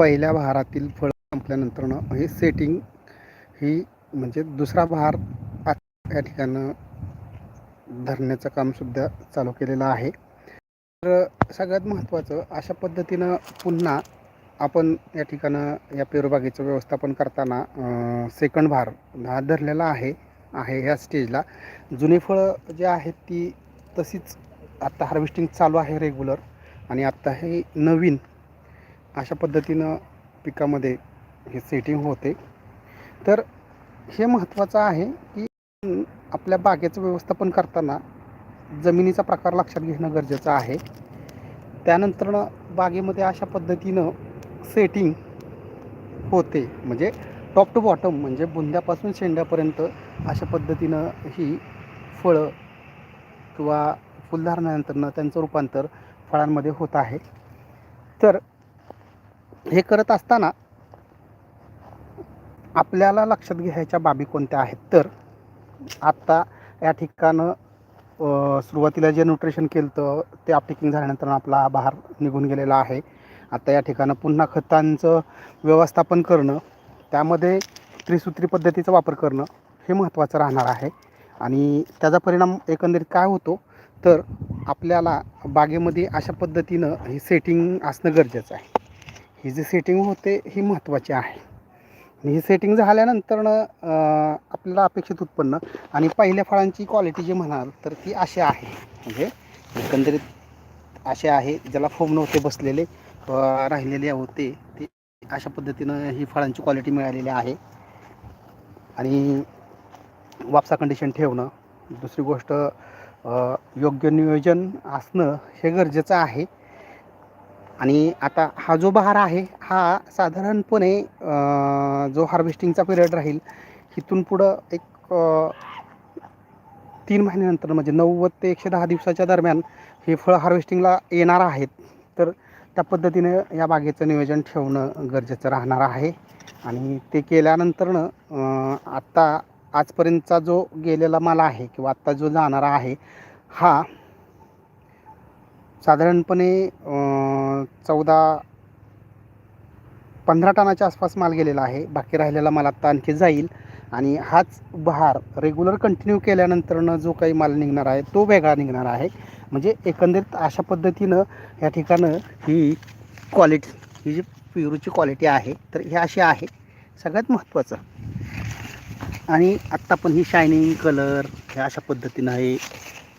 पहिल्या बहारातील फळ संपल्यानंतरनं हे सेटिंग ही म्हणजे दुसरा बहार या ठिकाणं धरण्याचं कामसुद्धा चालू केलेलं आहे. तर सगळ्यात महत्त्वाचं अशा पद्धतीनं पुन्हा आपण या ठिकाणं या पेरूबागेचं व्यवस्थापन करताना सेकंड भार हा धरलेला आहे आहे ह्या स्टेजला जुनी फळं जे आहेत ती तशीच आत्ता हार्वेस्टिंग चालू आहे रेग्युलर आणि आत्ता हे नवीन अशा पद्धतीनं पिकामध्ये हे सेटिंग होते. तर हे महत्त्वाचं आहे की आपल्या बागेचं व्यवस्थापन करताना जमिनीचा प्रकार लक्षात घेणं गरजेचं आहे. त्यानंतरनं बागेमध्ये अशा पद्धतीनं सेटिंग होते. म्हणजे टॉप टू बॉटम म्हणजे बुंद्यापासून शेंड्यापर्यंत अशा पद्धतीनं ही फळं किंवा फुलधारणानंतरनं त्यांचं रूपांतर फळांमध्ये होत आहे. तर हे करत असताना आपल्याला लक्षात घ्यायच्या बाबी कोणत्या आहेत? तर आत्ता या ठिकाणं सुरुवातीला जे न्यूट्रिशन केलं होतं ते अपटेकिंग झाल्यानंतर आपला बहार निघून गेलेला आहे. आता या ठिकाणं पुन्हा खतांचं व्यवस्थापन करणं त्यामध्ये त्रिसूत्री पद्धतीचा वापर करणं हे महत्त्वाचं राहणार आहे. आणि त्याचा परिणाम एकंदरीत काय होतो? तर आपल्याला बागेमध्ये अशा पद्धतीनं हे सेटिंग असणं गरजेचं आहे. ही जी सेटिंग होते ही महत्त्वाची आहे. आणि ही सेटिंग झाल्यानंतरनं आपल्याला अपेक्षित उत्पन्न आणि पहिल्या फळांची क्वालिटी जी म्हणाल तर ती अशी आहे. म्हणजे एकंदरीत असे आहे ज्याला फोम नव्हते बसलेले राहिलेले होते ते अशा पद्धतीनं ही फळांची क्वालिटी मिळालेली आहे. आणि वापसा कंडिशन ठेवणं दुसरी गोष्ट योग्य नियोजन असणं हे गरजेचं आहे. आणि आता हा जो बहार आहे हा साधारणपणे जो हार्वेस्टिंगचा पिरियड राहील इथून पुढं एक तीन महिन्यानंतर म्हणजे नव्वद ते एकशे दहा दिवसाच्या दरम्यान हे फळ हार्वेस्टिंगला येणार आहेत. तर त्या पद्धतीने या बागेचं नियोजन ठेवणं गरजेचं राहणार आहे. आणि ते केल्यानंतरनं आत्ता आजपर्यंतचा जो गेलेला माल आहे किंवा आत्ता जो जाणारा आहे हा साधारणपणे चौदा पंधरा टनाच्या आसपास माल गेलेला आहे. बाकी राहिलेला माल आत्ता आणखी जाईल. आणि हाच बहार रेग्युलर कंटिन्यू केल्यानंतरनं जो काही माल निघणार आहे तो वेगळा निघणार आहे. म्हणजे एकंदरीत अशा पद्धतीनं या ठिकाणं ही क्वालिटी ही जी पेरूची क्वालिटी आहे तर हे अशी आहे. सगळ्यात महत्त्वाचं. आणि आत्ता पण ही शायनिंग कलर ह्या अशा पद्धतीनं हे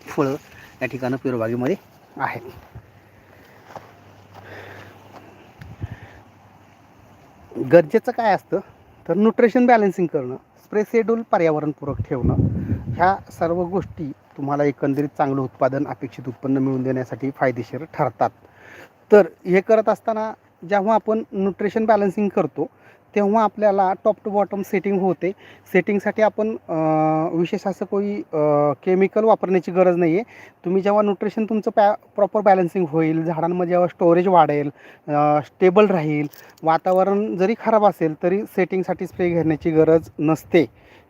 फळं या ठिकाणं पेरूबागेमध्ये आहेत. गरजेचं काय असतं? तर न्यूट्रिशन बॅलन्सिंग करणं स्प्रे शेड्यूल पर्यावरणपूरक ठेवणं ह्या सर्व गोष्टी तुम्हाला एकंदरीत चांगलं उत्पादन अपेक्षित उत्पन्न मिळवून देण्यासाठी फायदेशीर ठरतात. तर हे करत असताना जेव्हा आपण न्यूट्रिशन बॅलन्सिंग करतो तेव्हा आपल्याला टॉप टू बॉटम सेटिंग होते. सेटिंगसाठी आपण विशेष असं कोई केमिकल वापरण्याची गरज नाही आहे तुम्ही जेव्हा न्यूट्रिशन तुमचं पॅ प्रॉपर बॅलन्सिंग होईल झाडांमध्ये जेव्हा स्टोरेज वाढेल स्टेबल राहील वातावरण जरी खराब असेल तरी सेटिंगसाठी स्प्रे घेण्याची गरज नसते.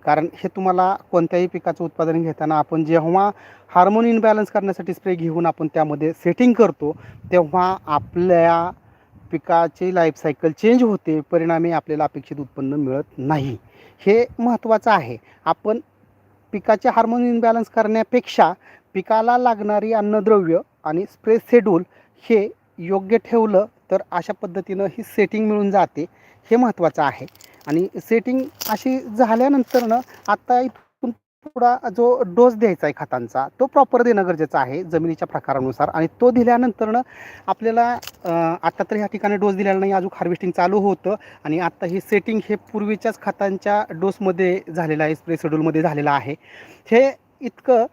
कारण हे तुम्हाला कोणत्याही पिकाचं उत्पादन घेताना आपण जेव्हा हार्मोन इनबॅलन्स करण्यासाठी स्प्रे घेऊन आपण त्यामध्ये सेटिंग करतो तेव्हा आपल्या पिकाची लाईफ सायकल चेंज होते परिणामी आपल्याला अपेक्षित उत्पन्न मिळत नाही. हे महत्त्वाचं आहे. आपण पिकाचे हार्मोन इनबॅलन्स करण्यापेक्षा पिकाला लागणारी अन्नद्रव्य आणि स्प्रे शेड्यूल हे योग्य ठेवलं तर अशा पद्धतीनं ही सेटिंग मिळून जाते. हे महत्त्वाचं आहे. आणि सेटिंग अशी झाल्यानंतरनं आत्ता थोडा पुढा जो डोस द्यायचा आहे खतांचा तो प्रॉपर देणं गरजेचं आहे जमिनीच्या प्रकारानुसार. आणि तो दिल्यानंतरनं आपल्याला आत्ता आता तर ह्या ठिकाणी डोस दिलेला नाही अजून हार्वेस्टिंग चालू होतं. आणि आत्ता हे सेटिंग हे पूर्वीच्याच खतांच्या डोसमध्ये झालेलं आहे स्प्रे शेड्यूलमध्ये झालेलं आहे. हे इतकं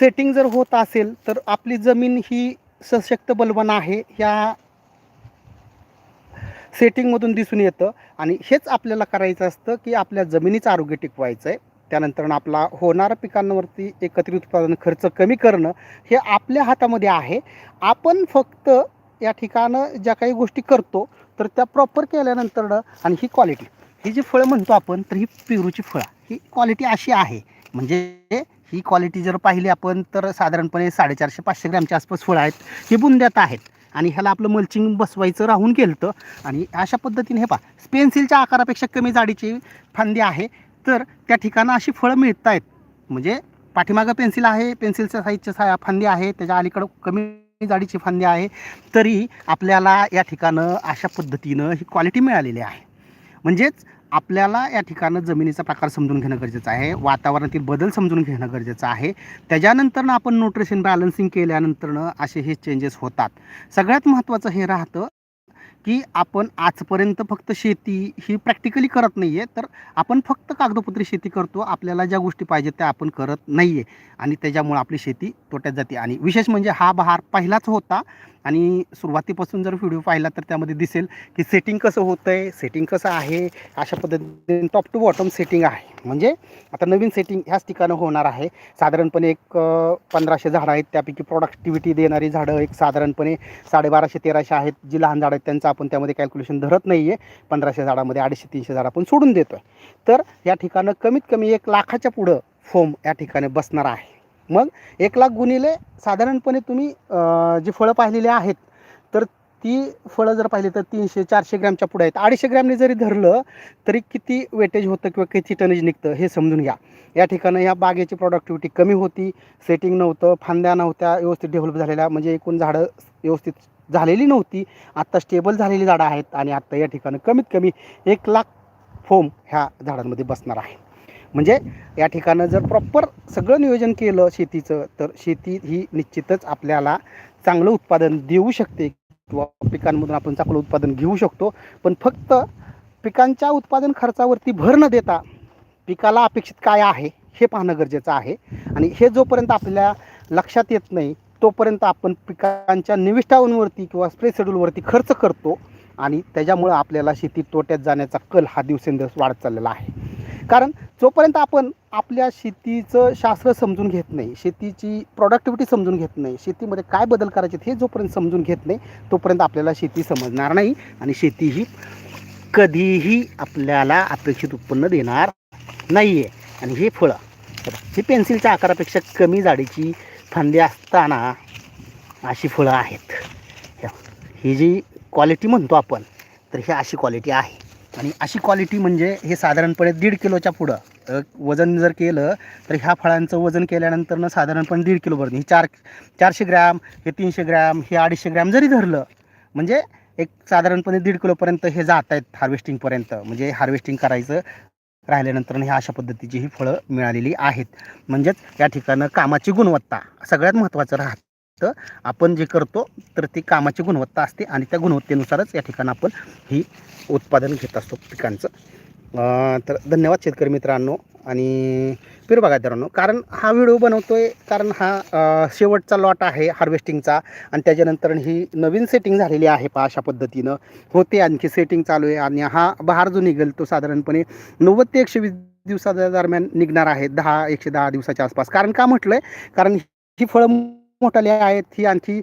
सेटिंग जर होत असेल तर आपली जमीन ही सशक्त बलवान आहे ह्या सेटिंगमधून दिसून येतं. आणि हेच आपल्याला करायचं असतं की आपल्या जमिनीचं आरोग्य टिकवायचं आहे त्यानंतर आपला होणाऱ्या पिकांवरती एकत्रित उत्पादन खर्च कमी करणं हे आपल्या हातामध्ये आहे. आपण फक्त या ठिकाणं ज्या काही गोष्टी करतो तर त्या प्रॉपर केल्यानंतरनं आणि ही क्वालिटी ही जी फळं म्हणतो आपण तर ही पेरूची फळं. ही क्वालिटी अशी आहे. म्हणजे ही क्वालिटी जर पाहिली आपण तर साधारणपणे साडेचारशे पाचशे ग्रॅमच्या आसपास फळं आहेत. ही बुंद्यात आहेत. आणि ह्याला आपलं मल्चिंग बसवायचं राहून गेलं आणि अशा पद्धतीने हे पहा. पेन्सिलच्या आकारापेक्षा कमी जाडीची फांदी आहे. तर त्या ठिकाणं अशी फळं मिळत आहेत म्हणजे पाठीमागं पेन्सिल आहे पेन्सिलच्या साईजच्या सा फांदी आहे त्याच्या अलीकडं कमी जाडीची फांदी आहे. तरी आपल्याला या ठिकाणं अशा पद्धतीनं ही क्वालिटी मिळालेली आहे. म्हणजेच आपल्याला या ठिकाणं जमिनीचा प्रकार समजून घेणं गरजेचं आहे वातावरणातील बदल समजून घेणं गरजेचं आहे. त्याच्यानंतरनं आपण न्यूट्रिशन बॅलन्सिंग केल्यानंतरनं असे हे चेंजेस होतात. सगळ्यात महत्त्वाचं हे राहतं की आपण आजपर्यंत फक्त शेती ही प्रॅक्टिकली करत नाही आहे तर आपण फक्त कागदोपत्री शेती करतो. आपल्याला ज्या गोष्टी पाहिजेत त्या आपण करत नाही आहे आणि त्याच्यामुळं आपली शेती तोट्यात जाते. आणि विशेष म्हणजे हा बहार पहिलाच होता. आणि सुरुवातीपासून जर व्हिडिओ पाहिला तर त्यामध्ये दिसेल की सेटिंग कसं होतं आहे सेटिंग कसं आहे अशा पद्धतीने टॉप टू बॉटम सेटिंग आहे. म्हणजे आता नवीन सेटिंग ह्याच ठिकाणं होणार आहे. साधारणपणे एक पंधराशे झाडं आहेत. त्यापैकी प्रोडक्टिव्हिटी देणारी झाडं एक साधारणपणे साडेबाराशे तेराशे आहेत. जी लहान झाडं आहेत त्यांचा आपण त्यामध्ये कॅल्क्युलेशन धरत नाही आहे पंधराशे झाडामध्ये अडीचशे तीनशे झाडं आपण सोडून देतो आहे तर या ठिकाणं कमीत कमी एक लाखाच्या पुढं फोम या ठिकाणी बसणार आहे. मग एक लाख गुणिले साधारणपणे तुम्ही जी फळं पाहिलेली आहेत तर ती फळं जर पाहिली तर तीनशे चारशे ग्रॅमच्या पुढे आहेत. अडीचशे ग्रॅमने जरी धरलं तरी किती वेटेज होतं किंवा किती टनेज निघतं हे समजून घ्या. या ठिकाणी या बागेची प्रॉडक्टिव्हिटी कमी होती. सेटिंग नव्हतं फांद्या नव्हत्या व्यवस्थित डेव्हलप झालेल्या म्हणजे एकूण झाडं व्यवस्थित झालेली नव्हती. आत्ता स्टेबल झालेली झाडं आहेत आणि आत्ता या ठिकाणी कमीत कमी एक लाख फोम ह्या झाडांमध्ये बसणार आहे. म्हणजे या ठिकाणं जर प्रॉपर सगळं नियोजन केलं शेतीचं तर शेती ही निश्चितच आपल्याला चांगलं उत्पादन देऊ शकते किंवा पिकांमधून आपण चांगलं उत्पादन घेऊ शकतो. पण फक्त पिकांच्या उत्पादन खर्चावरती भर न देता पिकाला अपेक्षित काय आहे हे पाहणं गरजेचं आहे. आणि हे जोपर्यंत आपल्या लक्षात येत नाही तोपर्यंत आपण पिकांच्या निविष्ठांवरती किंवा स्प्रे शेड्यूलवरती खर्च करतो आणि त्याच्यामुळं आपल्याला शेती तोट्यात जाण्याचा कल हा दिवसेंदिवस वाढत चाललेला आहे. कारण जोपर्यंत आपण आपल्या शेतीचं शास्त्र समजून घेत नाही शेतीची प्रॉडक्टिव्हिटी समजून घेत नाही शेतीमध्ये काय बदल करायचे हे जोपर्यंत समजून घेत नाही तोपर्यंत आपल्याला शेती समजणार नाही आणि शेती ही कधीही आपल्याला अपेक्षित उत्पन्न देणार नाही आहे आणि हे फळं हे ही पेन्सिलच्या आकारापेक्षा कमी जाडीची फांदी असताना अशी फळं आहेत. ही जी क्वालिटी म्हणतो आपण तर ही अशी क्वालिटी आहे. आणि अशी क्वालिटी म्हणजे हे साधारणपणे दीड किलोच्या पुढं वजन जर केलं तर ह्या फळांचं वजन केल्यानंतरनं साधारणपणे दीड किलोपर्यंत ही चार चारशे ग्रॅम हे तीनशे ग्रॅम हे अडीचशे ग्रॅम जरी धरलं म्हणजे एक साधारणपणे दीड किलोपर्यंत हे जात आहेत हार्वेस्टिंगपर्यंत म्हणजे हार्वेस्टिंग करायचं राहिल्यानंतर ह्या अशा पद्धतीची ही फळं मिळालेली आहेत. म्हणजेच या ठिकाणं कामाची गुणवत्ता सगळ्यात महत्त्वाचं राहतं. आपण जे करतो तर ती कामाची गुणवत्ता असते आणि त्या गुणवत्तेनुसारच या ठिकाणी आपण ही उत्पादन घेत असतो पिकांचं. तर धन्यवाद शेतकरी मित्रांनो आणि फिर बागायतदारांनो कारण हा व्हिडिओ बनवतो आहे कारण हा शेवटचा लॉट आहे हार्वेस्टिंगचा आणि त्याच्यानंतर ही नवीन सेटिंग झालेली आहे पहा अशा पद्धतीनं. होते आणखी सेटिंग चालू आहे आणि हा बहार जो निघेल तो साधारणपणे नव्वद ते एकशे वीस दिवसाच्या दरम्यान निघणार आहे दहा एकशे दहा दिवसाच्या आसपास. कारण का म्हटलं आहे कारण ही फळं मोठाले आहेत ही आणखी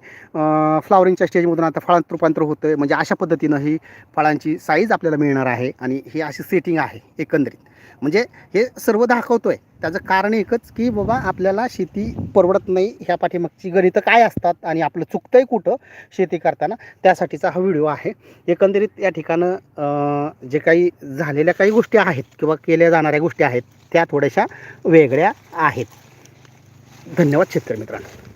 फ्लावरिंगच्या स्टेजमधून आता फळांत रूपांतर होतं आहे म्हणजे अशा पद्धतीनं ही फळांची साईज आपल्याला मिळणार आहे आणि ही अशी सेटिंग आहे एकंदरीत. म्हणजे हे सर्व दाखवतो आहे त्याचं कारण एकच की बाबा आपल्याला शेती परवडत नाही ह्या पाठीमागची गणितं काय असतात आणि आपलं चुकतं आहे कुठं शेती करताना त्यासाठीचा हा व्हिडिओ आहे. एकंदरीत या ठिकाणं जे काही झालेल्या काही गोष्टी आहेत किंवा केल्या जाणाऱ्या गोष्टी आहेत त्या थोड्याशा वेगळ्या आहेत. धन्यवाद शेतकरी मित्रांनो.